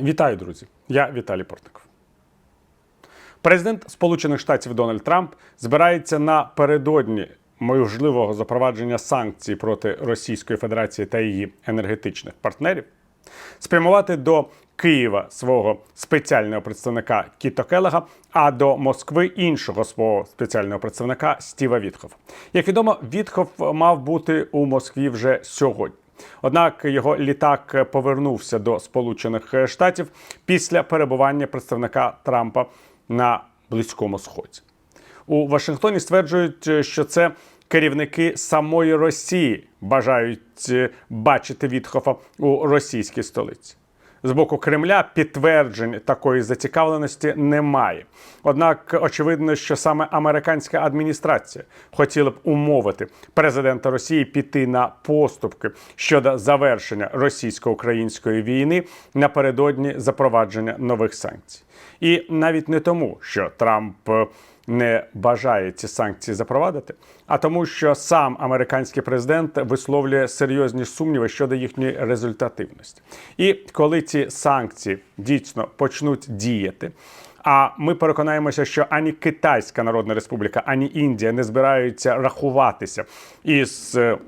Вітаю, друзі! Я Віталій Портников. Президент Сполучених Штатів Дональд Трамп збирається напередодні можливого запровадження санкцій проти Російської Федерації та її енергетичних партнерів спрямувати до Києва свого спеціального представника Кіто Келега, а до Москви іншого свого спеціального представника Стіва Вітхофа. Як відомо, Вітхоф мав бути у Москві вже сьогодні. Однак його літак повернувся до Сполучених Штатів після перебування представника Трампа на Близькому Сході. У Вашингтоні стверджують, що це керівники самої Росії бажають е, бачити Вітхофа у російській столиці. З боку Кремля підтверджень такої зацікавленості немає. Однак очевидно, що саме американська адміністрація хотіла б умовити президента Росії піти на поступки щодо завершення російсько-української війни напередодні запровадження нових санкцій. І навіть не тому, що Трамп е, не бажає ці санкції запровадити, а тому, що сам американський президент висловлює серйозні сумніви щодо їхньої результативності. І коли ці санкції дійсно почнуть діяти. А ми переконаємося, що ані Китайська Народна Республіка, ані Індія не збираються рахуватися із е,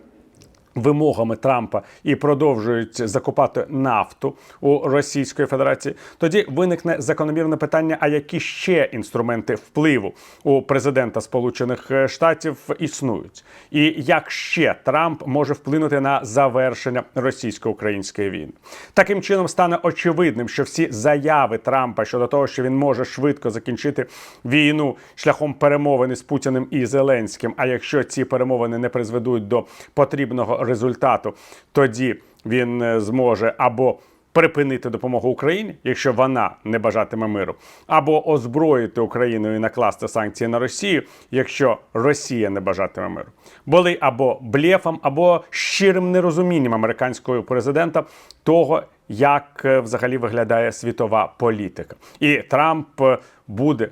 вимогами Трампа і продовжують закупати нафту у Російської Федерації, тоді виникне закономірне питання: а які ще інструменти впливу у президента Сполучених Штатів існують, і як ще Трамп може вплинути на завершення російсько-української війни? Таким чином стане очевидним, що всі заяви Трампа щодо того, що він може швидко закінчити війну шляхом перемовини з Путіним і Зеленським. А якщо ці перемовини не призведуть до потрібного результату, тоді він е, зможе або припинити допомогу Україні, якщо вона не бажатиме миру, або озброїти Україну і накласти санкції на Росію, якщо Росія не бажатиме миру, були або блєфом, або щирим нерозумінням американського президента того, як е, взагалі виглядає світова політика, і Трамп е, буде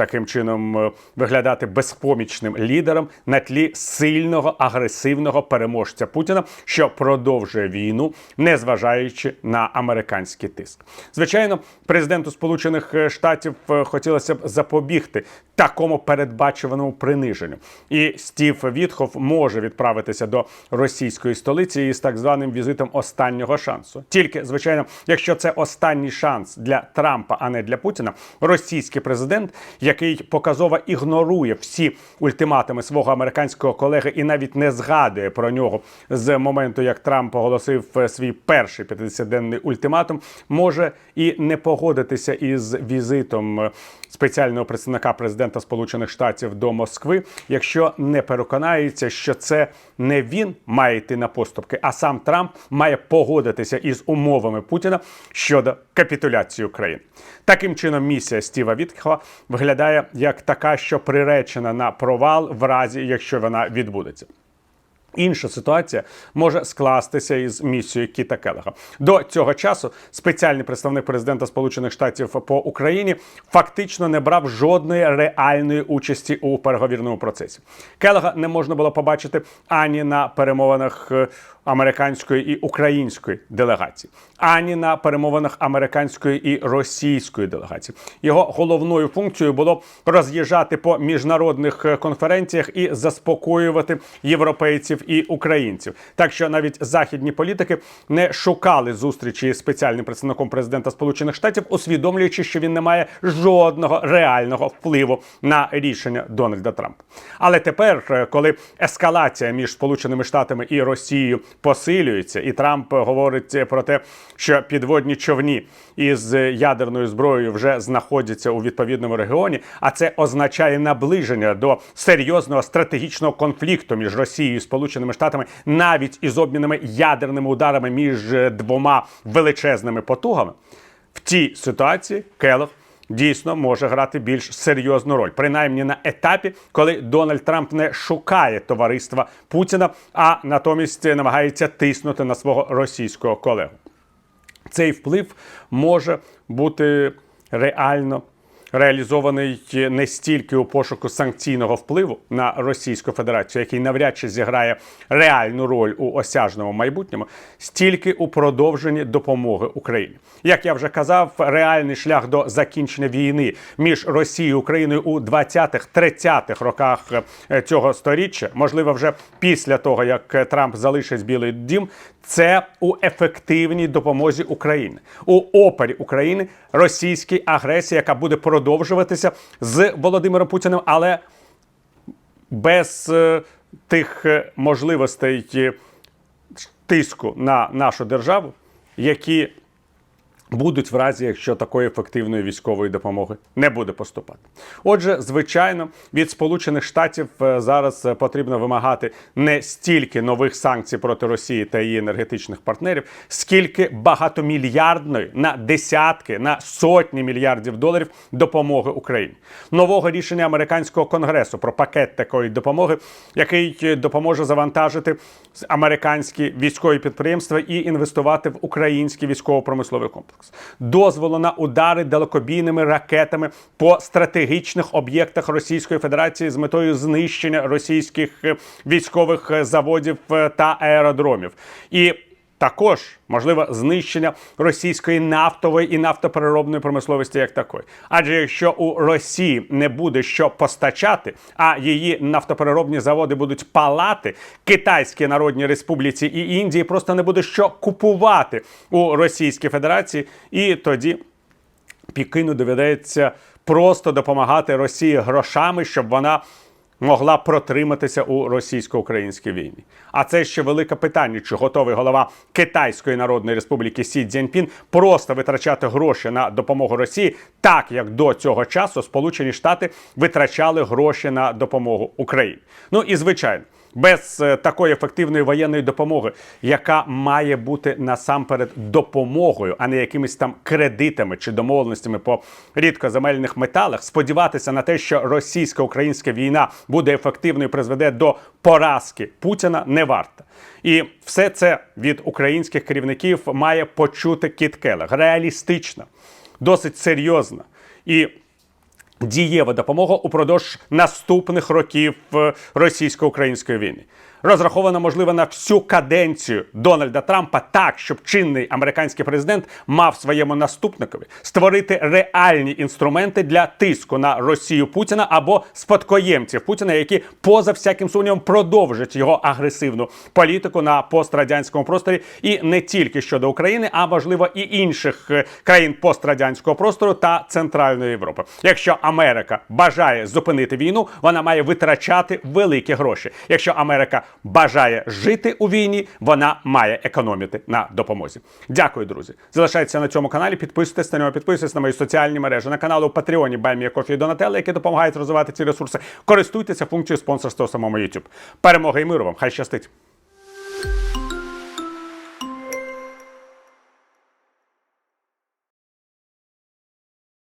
таким чином е, виглядати безпомічним лідером на тлі сильного агресивного переможця Путіна, що продовжує війну, незважаючи на американський тиск. Звичайно, президенту Сполучених Штатів е, хотілося б запобігти такому передбачуваному приниженню. І Стів Вітхоф може відправитися до російської столиці із так званим візитом останнього шансу. Тільки звичайно, якщо це останній шанс для Трампа, а не для Путіна, російський президент, який показово ігнорує всі ультиматуми свого американського колеги і навіть не згадує про нього з моменту, як Трамп оголосив е, свій перший 50-денний ультиматум, може і не погодитися із візитом е, спеціального представника президента Сполучених Штатів до Москви, якщо не переконається, що це не він має йти на поступки, а сам Трамп має погодитися із умовами Путіна щодо капітуляції України. Таким чином, місія Стіва Вітхова виглядає як така, що приречена на провал в разі, якщо вона відбудеться. Інша ситуація може скластися із місією Кіта Келега. До цього часу спеціальний представник президента Сполучених Штатів по Україні фактично не брав жодної реальної участі у переговірному процесі. Келега не можна було побачити ані на перемовинах е, американської і української делегації, ані на перемовинах американської і російської делегації. Його головною функцією було роз'їжджати по міжнародних е, конференціях і заспокоювати європейців і українців. Так що навіть західні політики не шукали зустрічі з спеціальним представником президента Сполучених Штатів, усвідомлюючи, що він не має жодного реального впливу на рішення Дональда Трампа. Але тепер, е, коли ескалація між Сполученими Штатами і Росією посилюється, і Трамп говорить про те, що підводні човні із ядерною зброєю вже знаходяться у відповідному регіоні, а це означає наближення до серйозного стратегічного конфлікту між Росією і Сполученими Штатами, навіть із обмінами ядерними ударами між двома величезними потугами. В цій ситуації Келох дійсно може грати більш серйозну роль, принаймні на етапі, коли Дональд Трамп не шукає товариства Путіна, а натомість намагається тиснути на свого російського колегу. Цей вплив може бути реально реалізований не стільки у пошуку санкційного впливу на Російську Федерацію, який навряд чи зіграє реальну роль у осяжному майбутньому, стільки у продовженні допомоги Україні. Як я вже казав, реальний шлях до закінчення війни між Росією і Україною у 20-30-х роках е, цього сторіччя, можливо, вже після того як Трамп залишить Білий Дім, це у ефективній допомозі Україні у опорі України російській агресії, яка буде продовжуватися з Володимиром Путіним, але без е, тих е, можливостей е, тиску на нашу державу, які будуть в разі, якщо такої ефективної військової допомоги не буде поступати. Отже, звичайно, від Сполучених Штатів е, зараз е, потрібно вимагати не стільки нових санкцій проти Росії та її енергетичних партнерів, скільки багатомільярдної на десятки, на сотні мільярдів доларів допомоги Україні. Нового рішення американського конгресу про пакет такої допомоги, який е, допоможе завантажити американські військові підприємства і інвестувати в український військово-промисловий комплекс. Дозволу на удари далекобійними ракетами по стратегічних об'єктах Російської Федерації з метою знищення російських е, військових е, заводів е, та аеродромів. І також можливо знищення російської нафтової і нафтопереробної промисловості як такої. Адже якщо у Росії не буде що постачати, а її нафтопереробні заводи будуть палати, Китайській Народній Республіці і Індії просто не буде що купувати у Російській Федерації, і тоді Пікину доведеться просто допомагати Росії грошами, щоб вона могла протриматися у російсько-українській війні. А це ще велике питання: чи готовий голова Китайської Народної Республіки Сі Цзіньпін просто витрачати гроші на допомогу Росії, так як до цього часу Сполучені Штати витрачали гроші на допомогу Україні. Ну і звичайно. Без е, такої ефективної воєнної допомоги, яка має бути насамперед допомогою, а не якимись там кредитами чи домовленостями по рідкоземельних металах, сподіватися на те, що російсько-українська війна буде ефективною, і призведе до поразки Путіна, не варто. І все це від українських керівників має почути Кіт Келег. реалістично, досить серйозно і дієва допомога упродовж наступних років е, російсько-української війни. Розрахована, можливо, на всю каденцію Дональда Трампа так, щоб чинний американський президент мав своєму наступникові створити реальні інструменти для тиску на Росію Путіна або спадкоємців Путіна, які поза всяким сумнівом продовжать його агресивну політику на пострадянському просторі, і не тільки щодо України, а можливо і інших е, країн пострадянського простору та Центральної Європи. Якщо Америка бажає зупинити війну, вона має витрачати великі гроші. Якщо Америка бажає жити у війні, вона має економити на допомозі. Дякую, друзі. Залишайтеся на цьому каналі. Підписуйтесь на нього, підписуйтесь на мої соціальні мережі на канал у Патреоні Баймія Кофі які допомагають розвивати ці ресурси. Користуйтеся функцією спонсорства у самому YouTube. Перемоги і миру вам! Хай щастить!